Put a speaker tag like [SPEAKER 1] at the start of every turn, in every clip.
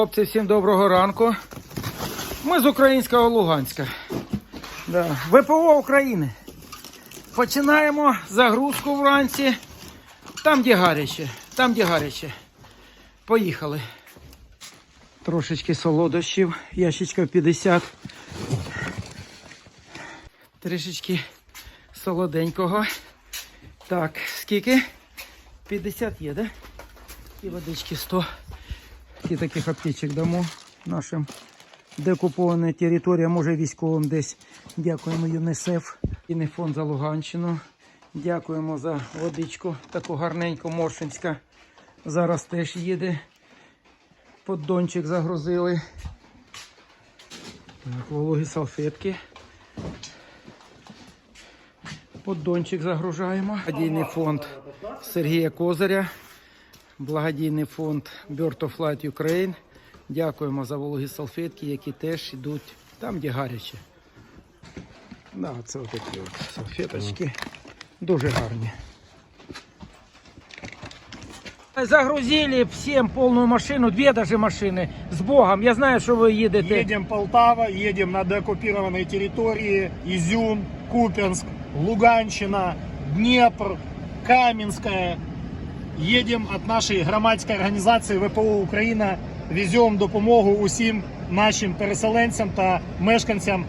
[SPEAKER 1] Хлопці, всім доброго ранку. Ми з українського Луганська. Да. ВПО України. Починаємо загрузку вранці. Там, де гаряче. Там, де гаряче. Поїхали. Трошечки солодощів. Ящичка 50. Трішечки солоденького. Так, скільки? 50 є, да? І водички 100. І таких аптечок дамо нашим. Де окупована територія, може військовим десь. Дякуємо ЮНІСЕФ і не фонд за Луганщину. Дякуємо за водичку, таку гарненьку Моршинська. Зараз теж їде. Поддончик загрузили. Так, вологі салфетки. Поддончик загружаємо. Благодійний фонд Сергія Козаря. Благодійний фонд Bird of Light Ukraine. Дякуємо за вологі салфетки, які теж йдуть там, де гаряче. Да, це отакі от салфеточки. Дуже гарні. Загрузили всім повну машину, дві даже машини. З Богом. Я знаю, що ви їдете.
[SPEAKER 2] Едем Полтава, едем на деоккупированные территории, Изюм, Купенск, Луганщина, Днепр, Каменская. Едем от нашої громадської організації ВПО Україна, веземо допомогу усім нашим переселенцям та мешканцям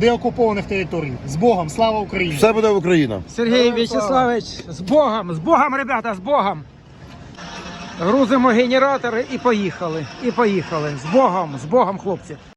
[SPEAKER 2] деокупованих територій. З Богом, слава Україні!
[SPEAKER 3] Все буде Україна.
[SPEAKER 1] Сергій В'ячеславович, з Богом, з Богом, ребята, з Богом. Грузимо генератори і поїхали. І поїхали. З Богом, з Богом, хлопці.